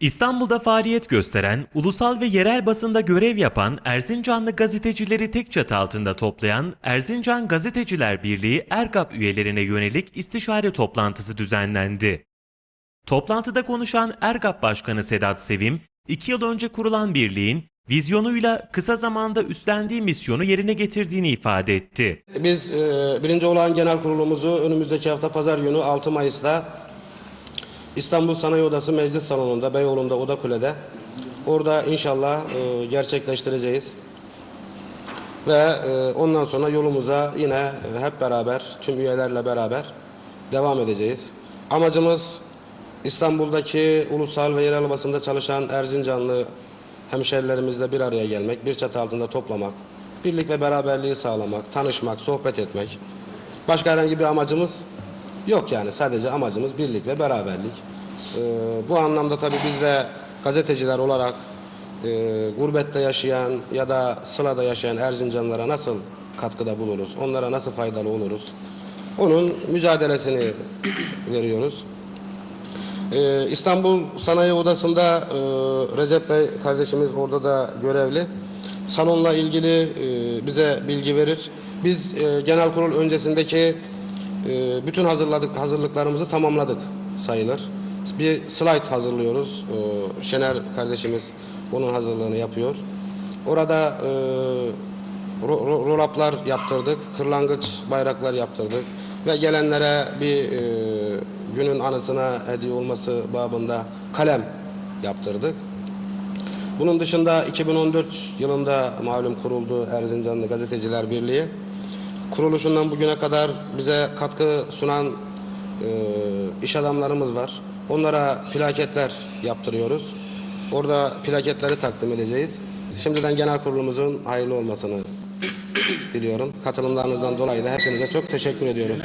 İstanbul'da faaliyet gösteren, ulusal ve yerel basında görev yapan Erzincanlı gazetecileri tek çatı altında toplayan Erzincan Gazeteciler Birliği Ergap üyelerine yönelik istişare toplantısı düzenlendi. Toplantıda konuşan Ergap Başkanı Sedat Sevim, iki yıl önce kurulan birliğin vizyonuyla kısa zamanda üstlendiği misyonu yerine getirdiğini ifade etti. Biz e, birinci olan genel kurulumuzu önümüzdeki hafta pazar günü 6 Mayıs'ta İstanbul Sanayi Odası Meclis Salonu'nda, Beyoğlu'nda, Odakule'de orada inşallah e, gerçekleştireceğiz. Ve e, ondan sonra yolumuza yine e, hep beraber, tüm üyelerle beraber devam edeceğiz. Amacımız İstanbul'daki ulusal ve yerel basında çalışan Erzincanlı hemşerilerimizle bir araya gelmek, bir çatı altında toplamak, birlik ve beraberliği sağlamak, tanışmak, sohbet etmek. Başka herhangi bir amacımız yok yani. Sadece amacımız birlik ve beraberlik. Ee, bu anlamda tabii biz de gazeteciler olarak e, gurbette yaşayan ya da sılada yaşayan Erzincanlılara nasıl katkıda buluruz, onlara nasıl faydalı oluruz, onun mücadelesini veriyoruz. Ee, İstanbul Sanayi Odası'nda e, Recep Bey kardeşimiz orada da görevli. Salonla ilgili e, bize bilgi verir. Biz e, genel kurul öncesindeki e, bütün hazırladık hazırlıklarımızı tamamladık sayılır. Bir slide hazırlıyoruz. E, Şener kardeşimiz onun hazırlığını yapıyor. Orada e, ro- ro- roll-up'lar yaptırdık, kırlangıç bayraklar yaptırdık ve gelenlere bir e, günün anısına hediye olması babında kalem yaptırdık. Bunun dışında 2014 yılında malum kuruldu Erzincanlı Gazeteciler Birliği. Kuruluşundan bugüne kadar bize katkı sunan e, iş adamlarımız var. Onlara plaketler yaptırıyoruz. Orada plaketleri takdim edeceğiz. Şimdiden genel kurulumuzun hayırlı olmasını diliyorum. Katılımlarınızdan dolayı da hepinize çok teşekkür ediyorum.